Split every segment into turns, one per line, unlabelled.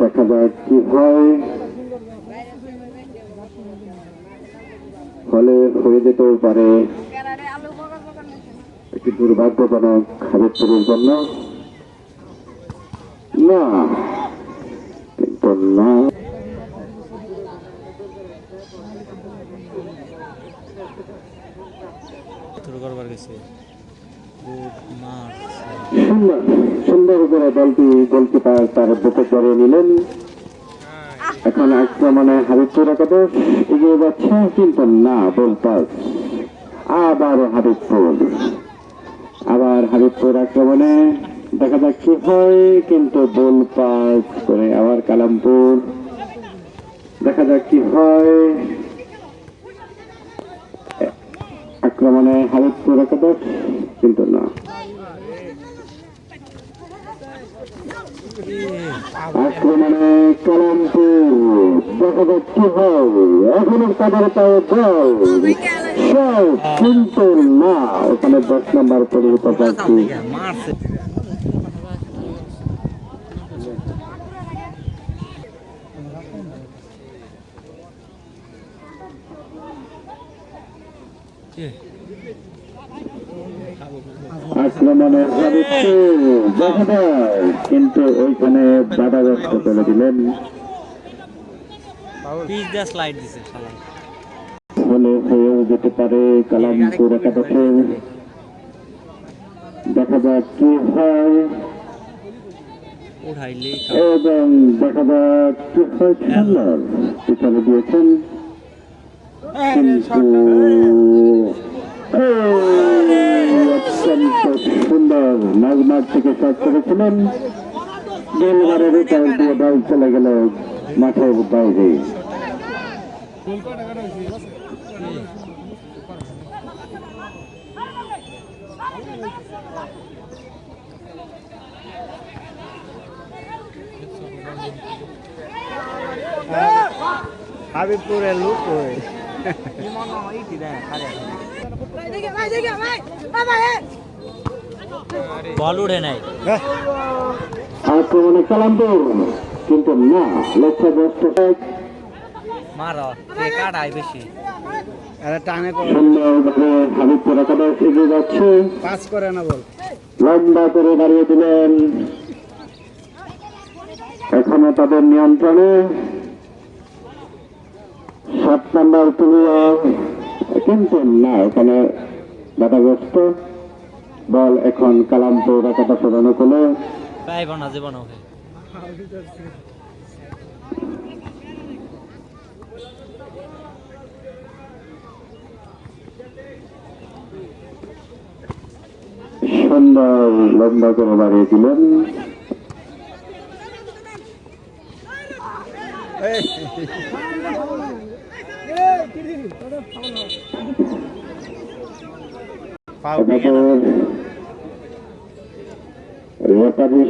দেখা যাক কি হয় ফলে হয়ে যেতেও পারে। একটি দুর্ভাগ্যজনক হাবিবপুরের জন্য। না, কিন্তু না।
শুরু করবার গেছে?
সুন্দর করে দলটি গোলকিপার তার বুকে করে নিলেন। এখন আক্রমণে হাবিবপুর একাদশ এগিয়ে যাচ্ছে, কিন্তু না বল আবার হাবিবপুর। আবার হাবিবপুর আক্রমণে দেখা যাক কি হয়, কিন্তু বল পাস করে আবার কালামপুর। দেখা যাক কি হয়। আক্রমণে হাবিবপুর একাদশ কিন্তু না। আক্রমণে কালামপুর যাক কি হয় এখনও তাদের পায়ে শট, কিন্তু না। ওখানে দশ নম্বর পরিহিত
মারছে
আক্রমণে হাবিবপুর দেখা কিন্তু ওইখানে বাধাগ্রস্ত করে দিলেন। হয়েও যেতে পারে কালামপুর দেখা যাক কি হয়। এবং দেখা যাক কি হয় খেলার। পিছনে দিয়েছেন কিন্তু সুন্দর নাজমার থেকে শট করেছিলেন গোলবারের উপর দিয়ে বল চলে গেল মাঠের বাইরে
হাবিবপুরের লোক ওই বল উঠে নাই।
আক্রমণে কিন্তু না
মার কে কাটাই বেশি?
আরে টানে করে।
একাদশ এগিয়ে যাচ্ছে।
পাস করে না বল।
লম্বা করে দাঁড়িয়ে দিলেন। এখনও তাদের নিয়ন্ত্রণে। সাত নাম্বার প্লেয়ার কিন্তু না এখানে বাধাগ্রস্ত। বল এখন কালামপুর একাদশের অনুকূলে
পাইব না জীবন ওকে
সুন্দর লম্বা করে বাড়িয়ে দিলেন। আমাদের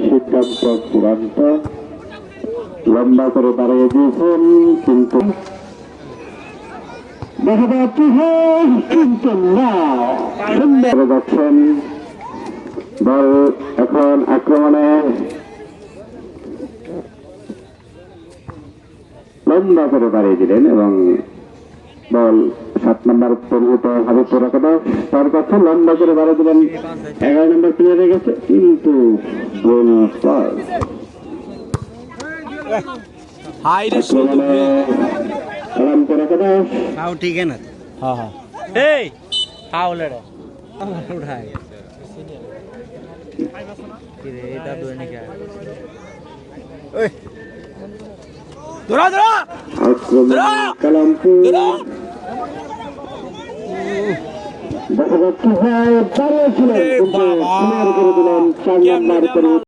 সিদ্ধান্ত চূড়ান্ত লম্বা করে দাঁড়িয়ে দিয়েছেন কিন্তু দেখা যাচ্ছে কিন্তু যাচ্ছেন বল এখন আক্রমণে লম্বা করে বাড়িয়ে দিলেন এবং বল সাত নম্বর পরিহিত হাবিবপুর একাদশ তার কাছে লম্বা করে বাড়িয়ে দিলেন। এগারো নম্বর প্লেয়ারে গেছে কিন্তু
ঠিক না
হ্যাঁ হ্যাঁ। এই রে। আমার কি রে এটা
কালামপুর। দেখা যাচ্ছে হ্যাঁ দাঁড়িয়েছিলেন কিন্তু করে দিলেন চার নম্বর পরিহিত